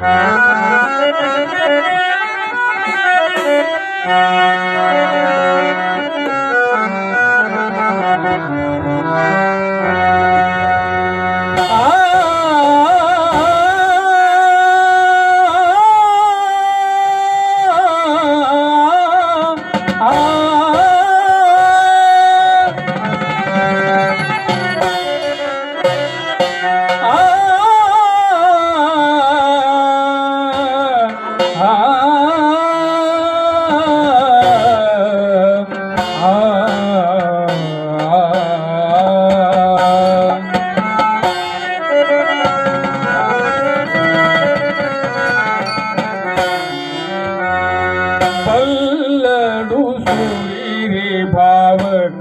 Thank you.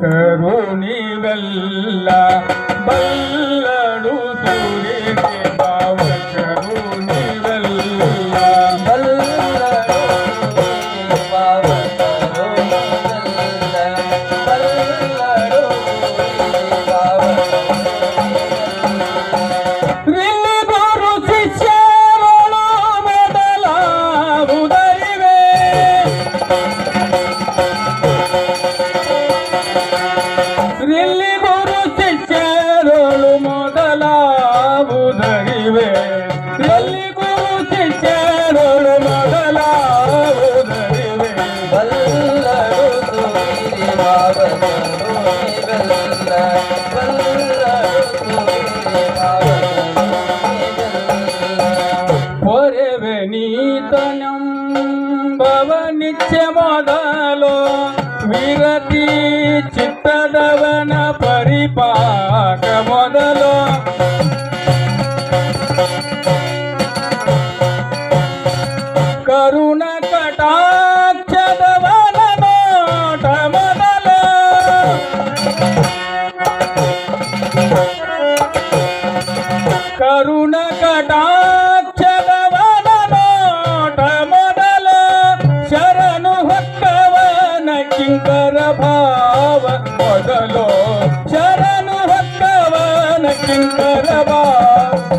ಕರುಣಿವೆಲ್ಲ ಬಲ್ಲಡು Suri ಭಾವ ಕರುಣಿವೆಲ್ಲ ಶಿಷ್ಯರೊಳು ಮೊದಲಾವುದರಿವೆ ರಿಲ್ಲಿ నీవే తల్లి గురుచిచ్చాడు మొదలావుదనివే వల్లరు తోడి మావను చిత్తదవన పరిపాక మొద ಕರುಣ ಕಟಾಕ್ಷದವನ ನೋಟ ಮೊದಲು ಶರಣು ಹೊಕ್ಕವನ ಕಿಂಕರ ಭಾವ ಮೊದಲು. ಶರಣು ಹೊಕ್ಕವನ ಕಿಂಕರ ಭಾವ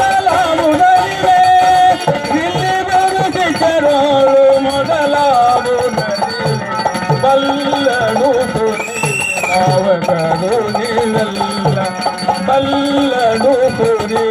ಮೊದಲಾವುದರಿವೆ ಇಲ್ಲಿ ಗುರು ಶಿಷ್ಯರು ಮೊದಲಾವುದರಿವೆ ಬಲ್ಲಡು ಸುರಿ ಭಾವ ಕರುಣಿರಲ್ಲ ಬಲ್ಲಡು ಸುರಿ